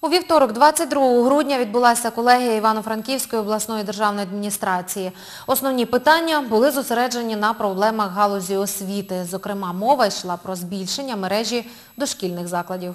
У вівторок, 22 грудня, відбулася колегія Івано-Франківської обласної державної адміністрації. Основні питання були зосереджені на проблемах галузі освіти. Зокрема, мова йшла про збільшення мережі дошкільних закладів.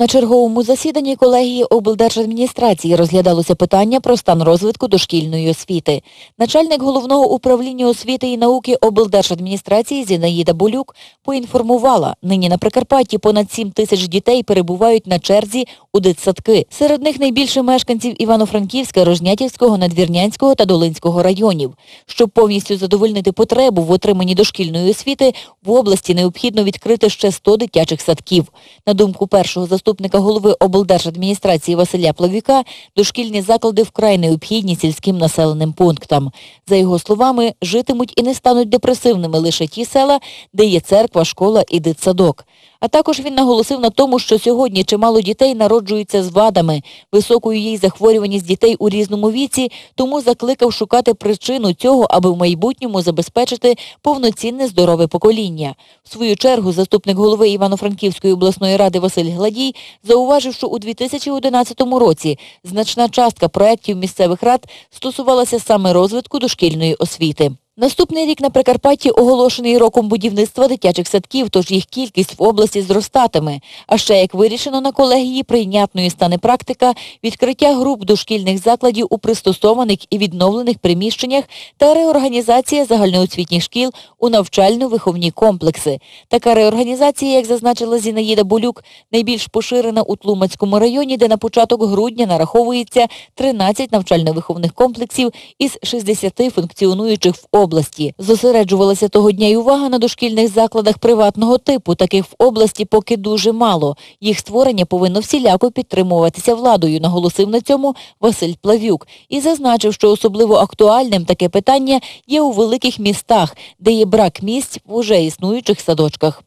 На черговому засіданні колегії облдержадміністрації розглядалося питання про стан розвитку дошкільної освіти. Начальник головного управління освіти і науки облдержадміністрації Зінаїда Болюк поінформувала, нині на Прикарпатті понад 7 тисяч дітей перебувають на черзі у дитсадки. Серед них найбільше мешканців Івано-Франківська, Рожнятівського, Надвірнянського та Долинського районів. Щоб повністю задовольнити потребу в отриманні дошкільної освіти, в області необхідно відкрити ще 100 дитячих садків. На думку першого заступника голови облдержадміністрації Василя Плавіка, дошкільні заклади вкрай необхідні сільським населеним пунктам. За його словами, житимуть і не стануть депресивними лише ті села, де є церква, школа і дитсадок. А також він наголосив на тому, що сьогодні чимало дітей народжуються з вадами, високою їй захворюваність дітей у різному віці, тому закликав шукати причину цього, аби в майбутньому забезпечити повноцінне здорове покоління. В свою чергу заступник голови Івано-Франківської обласної ради Василь Гладій зауважив, що у 2011 році значна частка проєктів місцевих рад стосувалася саме розвитку дошкільної освіти. Наступний рік на Прикарпатті оголошений роком будівництва дитячих садків, тож їх кількість в області зростатиме. А ще, як вирішено на колегії, прийнятною стане практика відкриття груп дошкільних закладів у пристосованих і відновлених приміщеннях та реорганізація загальноосвітніх шкіл у навчально-виховні комплекси. Така реорганізація, як зазначила Зінаїда Болюк, найбільш поширена у Тлумацькому районі, де на початок грудня нараховується 13 навчально-виховних комплексів із 60 функціонуючих в області. Зосереджувалася того дня й увага на дошкільних закладах приватного типу. Таких в області поки дуже мало. Їх створення повинно всіляко підтримуватися владою, наголосив на цьому Василь Плавюк. І зазначив, що особливо актуальним таке питання є у великих містах, де є брак місць в уже існуючих садочках.